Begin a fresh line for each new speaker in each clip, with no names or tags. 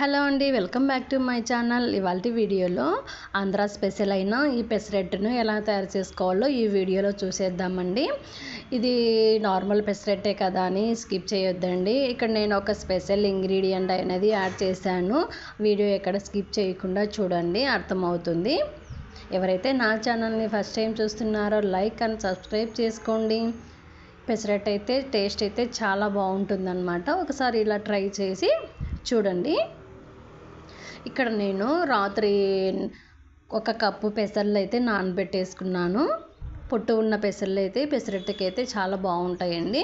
Hello అండి welcome back to my channel. ఇవాళ వీడియోలో ఆంధ్ర స్పెషల్ అయిన ఈ పెసరెట్టును ఎలా తయారు చేసుకోవాలో ఈ వీడియోలో చూసేద్దామండి. ఇది నార్మల్ పెసరెట్టే కదా అని స్కిప్ చేయొద్దండి. ఇక్కడ నేను ఒక స్పెషల్ ఇంగ్రీడియంట్ అనేది యాడ్ చేశాను. వీడియో ఎక్కడ స్కిప్ చేయకుండా చూడండి అర్థమవుతుంది. ఎవరైతే నా ఛానల్ని ఫస్ట్ టైం చూస్తున్నారో లైక్ అండ్ సబ్స్క్రైబ్ చేసుకోండి. పెసరట్ అయితే టేస్ట్ అయితే చాలా బాగుంటుందన్నమాట. ఒకసారి ఇలా ట్రై చేసి చూడండి. ఇక్కడ నేను రాత్రి ఒక కప్పు పెసర్లు అయితే నానబెట్టేసుకున్నాను. పొట్టు ఉన్న పెసర్లు అయితే పెసరట్టుకి అయితే చాలా బాగుంటాయండి.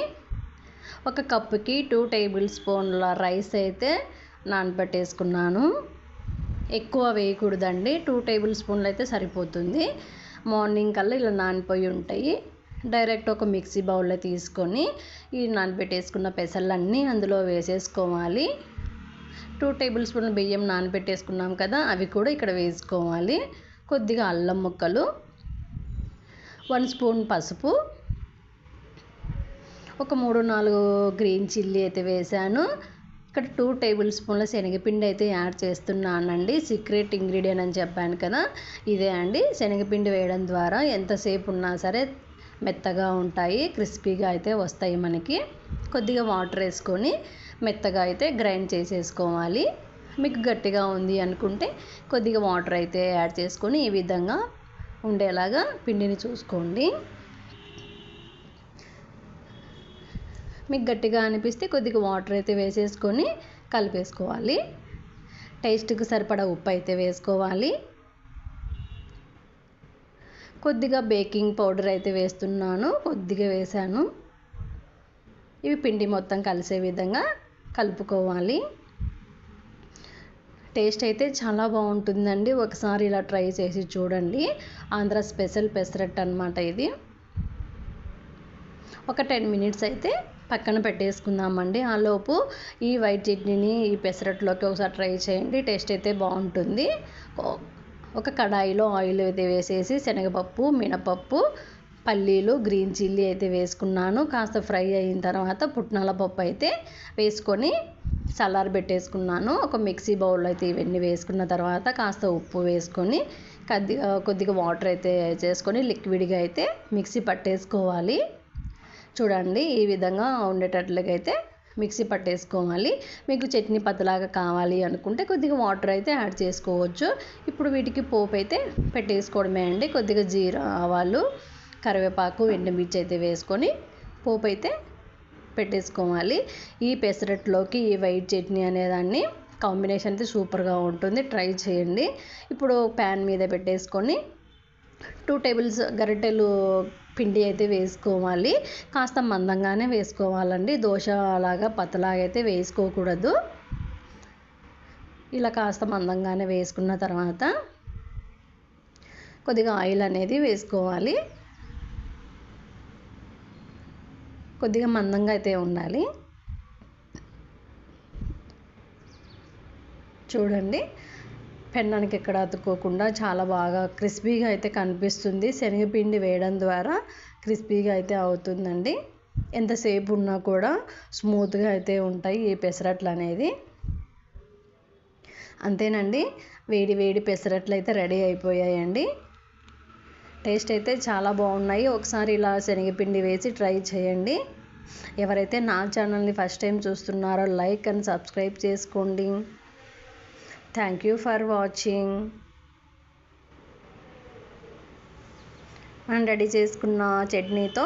ఒక కప్పుకి టూ టేబుల్ స్పూన్ల రైస్ అయితే నానబెట్టేసుకున్నాను. ఎక్కువ వేయకూడదండి. టూ టేబుల్ స్పూన్లు అయితే సరిపోతుంది. మార్నింగ్ కల్లా ఇలా నానిపోయి ఉంటాయి. డైరెక్ట్ ఒక మిక్సీ బౌల్లో తీసుకొని ఈ నానబెట్టేసుకున్న పెసర్లన్నీ అందులో వేసేసుకోవాలి. టూ టేబుల్ స్పూన్ బియ్యం నానబెట్టేసుకున్నాం కదా అవి కూడా ఇక్కడ వేసుకోవాలి. కొద్దిగా అల్లం ముక్కలు వన్ స్పూన్ పసుపు ఒక మూడు నాలుగు గ్రీన్ చిల్లీ అయితే వేసాను ఇక్కడ టూ టేబుల్ స్పూన్ల శనగపిండి అయితే యాడ్ చేస్తున్నానండి. సీక్రెట్ ఇంగ్రీడియంట్ అని చెప్పాను కదా ఇదే అండి. శనగపిండి వేయడం ద్వారా ఎంతసేపు ఉన్నా సరే మెత్తగా ఉంటాయి క్రిస్పీగా అయితే వస్తాయి మనకి. కొద్దిగా వాటర్ వేసుకొని మెత్తగా అయితే గ్రైండ్ చేసేసుకోవాలి. మీకు గట్టిగా ఉంది అనుకుంటే కొద్దిగా వాటర్ అయితే యాడ్ చేసుకొని ఈ విధంగా ఉండేలాగా పిండిని చూసుకోండి. మీకు గట్టిగా అనిపిస్తే కొద్దిగా వాటర్ అయితే వేసేసుకొని కలిపేసుకోవాలి. టేస్ట్కి సరిపడా ఉప్పు అయితే వేసుకోవాలి. కొద్దిగా బేకింగ్ పౌడర్ అయితే వేస్తున్నాను కొద్దిగా వేసాను. ఇవి పిండి మొత్తం కలిసే విధంగా కలుపుకోవాలి. టేస్ట్ అయితే చాలా బాగుంటుందండి. ఒకసారి ఇలా ట్రై చేసి చూడండి. ఆంధ్ర స్పెషల్ పెసరట్ అనమాట ఇది. ఒక టెన్ మినిట్స్ అయితే పక్కన పెట్టేసుకుందామండి. ఆలోపు ఈ వైట్ చట్నీని ఈ పెసరట్లోకి ఒకసారి ట్రై చేయండి. టేస్ట్ అయితే బాగుంటుంది. ఒక కడాయిలో ఆయిల్ అయితే వేసేసి శనగపప్పు మినపప్పు పల్లీలు గ్రీన్ చిల్లీ అయితే వేసుకున్నాను. కాస్త ఫ్రై అయిన తర్వాత పుట్నాల పప్పు అయితే వేసుకొని చల్లారి పెట్టేసుకున్నాను. ఒక మిక్సీ బౌల్ అయితే ఇవన్నీ వేసుకున్న తర్వాత కాస్త ఉప్పు వేసుకొని కొద్దిగా కొద్దిగా వాటర్ అయితే చేసుకొని లిక్విడ్గా అయితే మిక్సీ పట్టేసుకోవాలి. చూడండి ఈ విధంగా ఉండేటట్లుగా అయితే మిక్సీ పట్టేసుకోవాలి. మీకు చట్నీ పతలాగా కావాలి అనుకుంటే కొద్దిగా వాటర్ అయితే యాడ్ చేసుకోవచ్చు. ఇప్పుడు వీటికి పోపు అయితే పెట్టేసుకోవడమే అండి. కొద్దిగా జీరా ఆవాలు కరివేపాకు ఎండుమిర్చి అయితే వేసుకొని పోపు అయితే పెట్టేసుకోవాలి. ఈ పెసరట్లోకి ఈ వైట్ చట్నీ అనేదాన్ని కాంబినేషన్ అయితే సూపర్గా ఉంటుంది. ట్రై చేయండి. ఇప్పుడు ప్యాన్ మీద పెట్టేసుకొని టూ టేబుల్స్ గరిటెలు పిండి అయితే వేసుకోవాలి. కాస్త మందంగానే వేసుకోవాలండి. దోశ లాగా పతలాగా అయితే వేసుకోకూడదు. ఇలా కాస్త మందంగానే వేసుకున్న తర్వాత కొద్దిగా ఆయిల్ అనేది వేసుకోవాలి. కొద్దిగా మందంగా అయితే ఉండాలి. చూడండి. పెన్నానికి ఎక్కడ అతుక్కోకుండా చాలా బాగా క్రిస్పీగా అయితే కనిపిస్తుంది. శనగపిండి వేయడం ద్వారా క్రిస్పీగా అయితే అవుతుందండి. ఎంతసేపు ఉన్నా కూడా స్మూత్గా అయితే ఉంటాయి ఈ పెసరట్లు అనేది. అంతేనండి. వేడి వేడి పెసరట్లు అయితే రెడీ అయిపోయాయండి. టేస్ట్ అయితే చాలా బాగున్నాయి. ఒకసారి ఇలా శనగపిండి వేసి ట్రై చేయండి. ఎవరైతే నా ఛానల్ని ఫస్ట్ టైం చూస్తున్నారో లైక్ అండ్ సబ్స్క్రైబ్ చేసుకోండి. థ్యాంక్ యూ ఫర్ వాచింగ్ మనం రెడీ చేసుకున్న చట్నీతో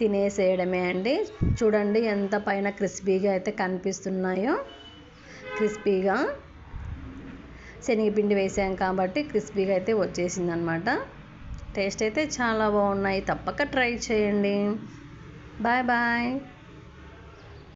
తినేసేయడమే అండి. చూడండి ఎంత పైన క్రిస్పీగా అయితే కనిపిస్తున్నాయో. క్రిస్పీగా శనగపిండి వేసాం కాబట్టి క్రిస్పీగా అయితే వచ్చేసింది అనమాట టేస్ట్ అయితే చాలా బాగున్నాయి. తప్పక ట్రై చేయండి. Bye bye.